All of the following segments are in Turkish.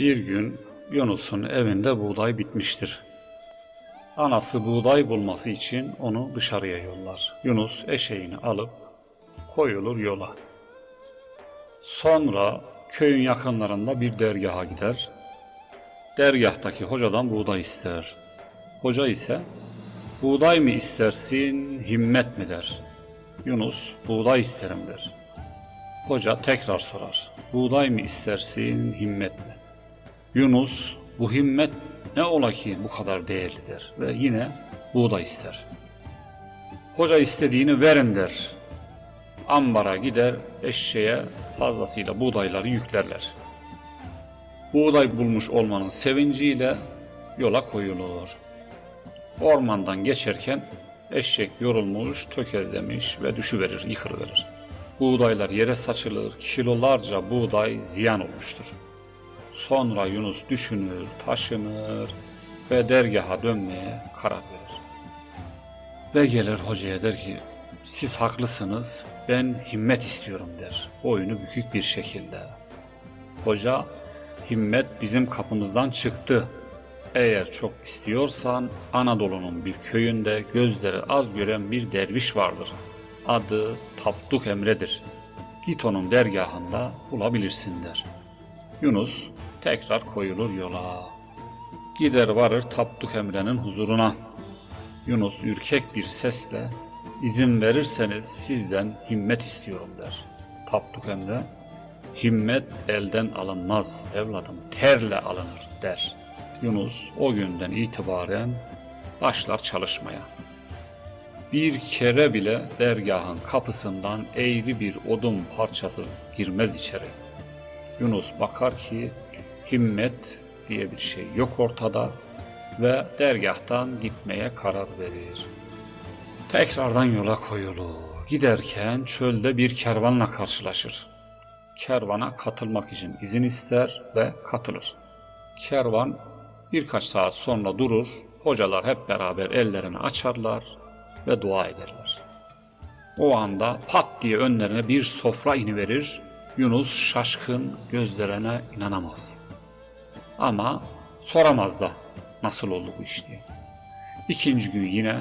Bir gün Yunus'un evinde buğday bitmiştir. Anası buğday bulması için onu dışarıya yollar. Yunus eşeğini alıp koyulur yola. Sonra köyün yakınlarında bir dergaha gider. Dergahtaki hocadan buğday ister. Hoca ise buğday mı istersin, himmet mi der. Yunus buğday isterim der. Hoca tekrar sorar. Buğday mı istersin, himmet mi? Yunus bu himmet ne ola ki bu kadar değerlidir ve yine buğday ister. Hoca istediğini verin der. Ambara gider eşeğe fazlasıyla buğdayları yüklerler. Buğday bulmuş olmanın sevinciyle yola koyulur. Ormandan geçerken eşek yorulmuş, tökezlemiş ve düşüverir, yıkılıverir. Buğdaylar yere saçılır, kilolarca buğday ziyan olmuştur. Sonra Yunus düşünür, taşınır ve dergaha dönmeye karar verir. Ve gelir hocaya der ki, siz haklısınız, ben himmet istiyorum der. Boynu bükük bir şekilde. Hoca, himmet bizim kapımızdan çıktı. Eğer çok istiyorsan Anadolu'nun bir köyünde gözleri az gören bir derviş vardır. Adı Tapduk Emre'dir. Git onun dergahında bulabilirsin der. Yunus tekrar koyulur yola. Gider varır Tapduk Emre'nin huzuruna. Yunus ürkek bir sesle izin verirseniz sizden himmet istiyorum der. Tapduk Emre himmet elden alınmaz evladım terle alınır der. Yunus o günden itibaren başlar çalışmaya. Bir kere bile dergahın kapısından eğri bir odun parçası girmez içeri. Yunus bakar ki himmet diye bir şey yok ortada ve dergahtan gitmeye karar verir. Tekrardan yola koyulur. Giderken çölde bir kervanla karşılaşır. Kervana katılmak için izin ister ve katılır. Kervan birkaç saat sonra durur, hocalar hep beraber ellerini açarlar ve dua ederler. O anda pat diye önlerine bir sofra iniverir, Yunus şaşkın gözlerine inanamaz. Ama soramaz da nasıl oldu bu iş diye. İkinci gün yine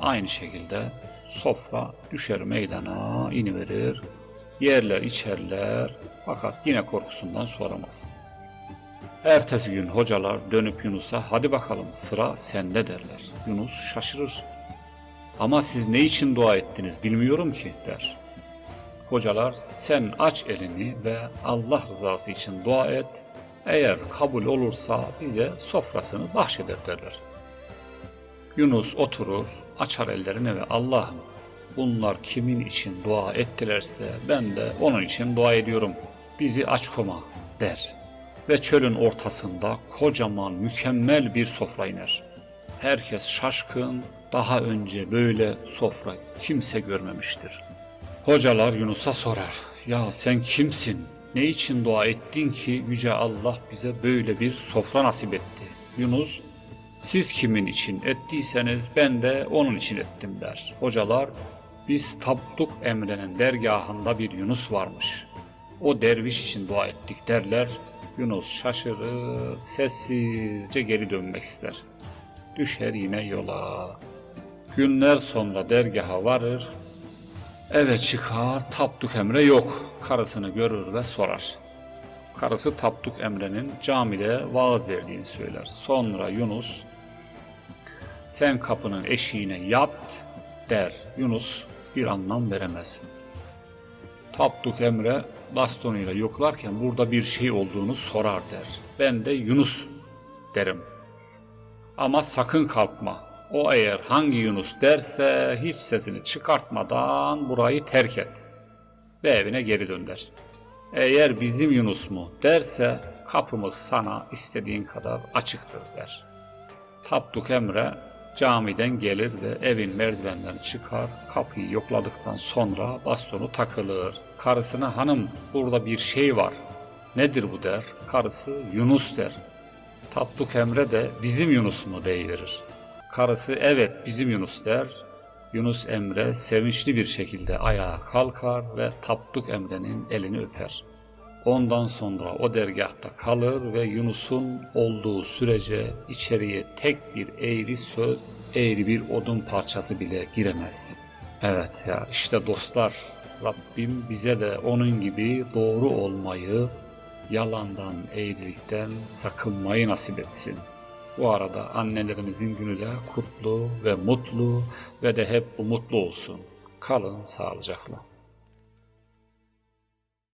aynı şekilde sofra düşer meydana iniverir, yerler içerler fakat yine korkusundan soramaz. Ertesi gün hocalar dönüp Yunus'a hadi bakalım sıra sende derler. Yunus şaşırır. Ama siz ne için dua ettiniz bilmiyorum ki der. Hocalar sen aç elini ve Allah rızası için dua et. Eğer kabul olursa bize sofrasını bahşeder derler. Yunus oturur, açar ellerini ve Allah'ım bunlar kimin için dua ettilerse ben de onun için dua ediyorum. Bizi aç koma der. Ve çölün ortasında kocaman mükemmel bir sofra iner. Herkes şaşkın, daha önce böyle sofra kimse görmemiştir. Hocalar Yunus'a sorar. Ya sen kimsin? Ne için dua ettin ki Yüce Allah bize böyle bir sofra nasip etti? Yunus, siz kimin için ettiyseniz ben de onun için ettim der. Hocalar, biz Tapduk Emre'nin dergahında bir Yunus varmış. O derviş için dua ettik derler. Yunus şaşırır, sessizce geri dönmek ister. Düşer yine yola. Günler sonra dergaha varır, Eve çıkar, Tapduk Emre yok. Karısını görür ve sorar. Karısı Tapduk Emre'nin camide vaaz verdiğini söyler. Sonra Yunus, sen kapının eşiğine yat der. Yunus bir anlam veremez. Tapduk Emre bastonuyla yoklarken burada bir şey olduğunu sorar der. Ben de Yunus derim. Ama sakın kalkma. O eğer hangi Yunus derse hiç sesini çıkartmadan burayı terk et ve evine geri dön der. Eğer bizim Yunus mu derse kapımız sana istediğin kadar açıktır der. Tapduk Emre camiden gelir ve evin merdivenlerini çıkar, kapıyı yokladıktan sonra bastonu takılır. Karısına hanım burada bir şey var. Nedir bu der. Karısı Yunus der. Tapduk Emre de bizim Yunus mu deyiverir. Karısı evet bizim Yunus der. Yunus Emre sevinçli bir şekilde ayağa kalkar ve Tapduk Emre'nin elini öper. Ondan sonra o dergahta kalır ve Yunus'un olduğu sürece içeriye tek bir eğri söz, eğri bir odun parçası bile giremez. Evet ya işte dostlar Rabbim bize de onun gibi doğru olmayı, yalandan, eğrilikten sakınmayı nasip etsin. Bu arada annelerimizin günü de kutlu ve mutlu ve de hep umutlu olsun. Kalın sağlıcakla.